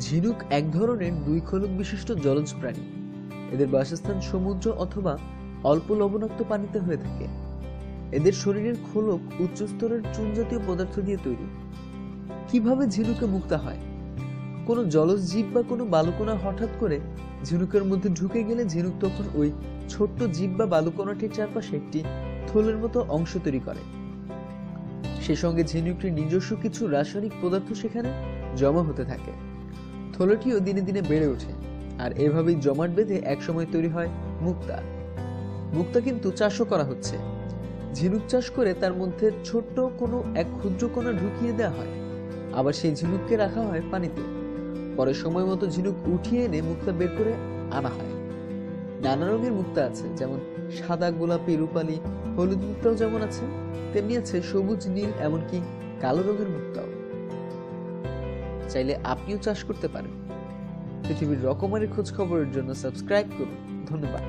ঝিনুক এক ধরনের দুই খলক বিশিষ্ট জলজ প্রাণী। এদের বাসস্থান সমুদ্র অথবা অল্প লবণাক্ত পানিতে হয়ে থাকে। এদের শরীরের খোলক উচ্চ স্তরের চুন জাতীয় পদার্থ দিয়ে তৈরি। কীভাবে ঝিনুকে মুক্তা হয়? কোনো জলজ জীব বা কোনো বালুকণা হঠাৎ করে ঝিনুকের মধ্যে ঢুকে গেলে ঝিনুক তখন ওই ছোট্ট জীব বা বালুকণাটির চারপাশে একটি থলের মতো অংশ তৈরি করে। সে সঙ্গে ঝিনুকটির নিজস্ব কিছু রাসায়নিক পদার্থ সেখানে জমা হতে থাকে। থলেটিও দিনে দিনে বেড়ে ওঠে, আর এভাবেই জমাট বেঁধে একসময় তৈরি হয় মুক্তা। মুক্তা কিন্তু চাষও করা হচ্ছে। ঝিনুক চাষ করে তার মধ্যে ছোট্ট কোনো এক ক্ষুদ্র কণা ঢুকিয়ে দেওয়া হয়। আবার সেই ঝিনুককে রাখা হয় পানিতে। পরে সময় মতো ঝিনুক উঠিয়ে এনে মুক্তা বের করে আনা হয়। নানা রঙের মুক্তা আছে, যেমন সাদা, গোলাপি, রূপালি, হলুদ মুক্তাও যেমন আছে, তেমনি আছে সবুজ, নীল, এমনকি কালো রঙের মুক্তাও। চাইলে আপনিও চাষ করতে পারেন। পৃথিবীর রকমারি খোঁজ খবরের জন্য সাবস্ক্রাইব করুন। ধন্যবাদ।